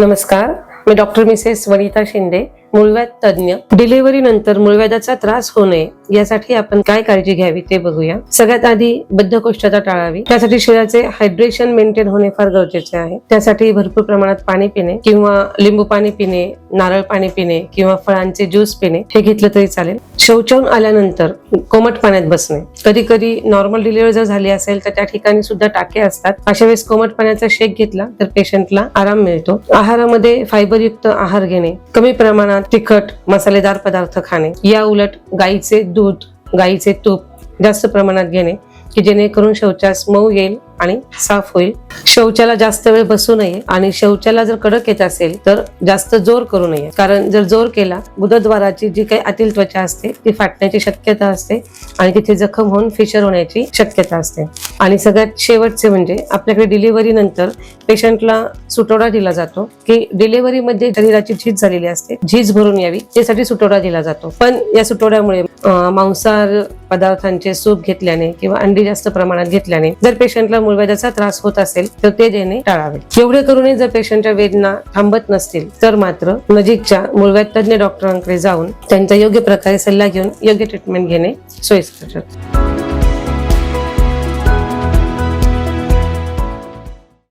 नमस्कार मी doctor Mrs Vanita Shinde. मूळव्याध तज्ज्ञ. डिलिव्हरी नंतर मूळव्याधाचा त्रास होऊ नये यासाठी आपण काय काळजी घ्यावी ते बघूया. सगळ्यात आधी बद्धकोष्ठता टाळावी. त्यासाठी शरीराचे हायड्रेशन मेंटेन होणे फार गरजेचे आहे. त्यासाठी भरपूर प्रमाणात पाणी पिणे किंवा लिंबू पाणी पिणे नारळ पाणी पिणे किंवा फळांचे ज्यूस पिणे हे घेतलं तरी चालेल. शौचावून आल्यानंतर कोमट पाण्यात बसणे. कधी कधी नॉर्मल डिलिव्हरी जर झाली असेल तर त्या ठिकाणी सुद्धा टाके असतात. अशा वेळेस कोमट पाण्याचा शेक घेतला तर पेशंटला आराम मिळतो. आहारामध्ये फायबरयुक्त आहार घेणे कमी प्रमाणात तिखट मसालेदार पदार्थ खाणे या उलट गाईचे दूध गाईचे तूप जास्त प्रमाणात घेणे की जेणेकरून शौचास मऊ येईल आणि साफ होईल. शौचाला जास्त वेळ बसू नये आणि शौचाला जर कडक येत असेल तर जास्त जोर करू नये. कारण जर जोर केला गुदद्वाराची जी काही आतील त्वचा असते ती फाटण्याची शक्यता असते आणि तिथे जखम होऊन फिशर होण्याची शक्यता असते. आणि सगळ्यात शेवटचे म्हणजे आपल्याकडे डिलिव्हरी नंतर पेशंटला सुटोडा दिला जातो की डिलिव्हरीमध्ये शरीराची झीज झालेली असते झीज भरून यावी त्यासाठी सुटोडा दिला जातो. पण या सुटोड्यामुळे मांसाहार पदार्थांचे सूप घेतल्याने किंवा अंडी जास्त प्रमाणात घेतल्याने जर पेशंटला मूळव्याधाचा त्रास होत असेल तर ते देणे टाळावे. एवढे करूनही जर पेशंटच्या वेदना थांबत नसतील तर मात्र नजीकच्या मूळव्याध तज्ञ डॉक्टरांकडे जाऊन त्यांचा योग्य प्रकारे सल्ला घेऊन योग्य ट्रीटमेंट घेणे सोयीस्कर ठरते.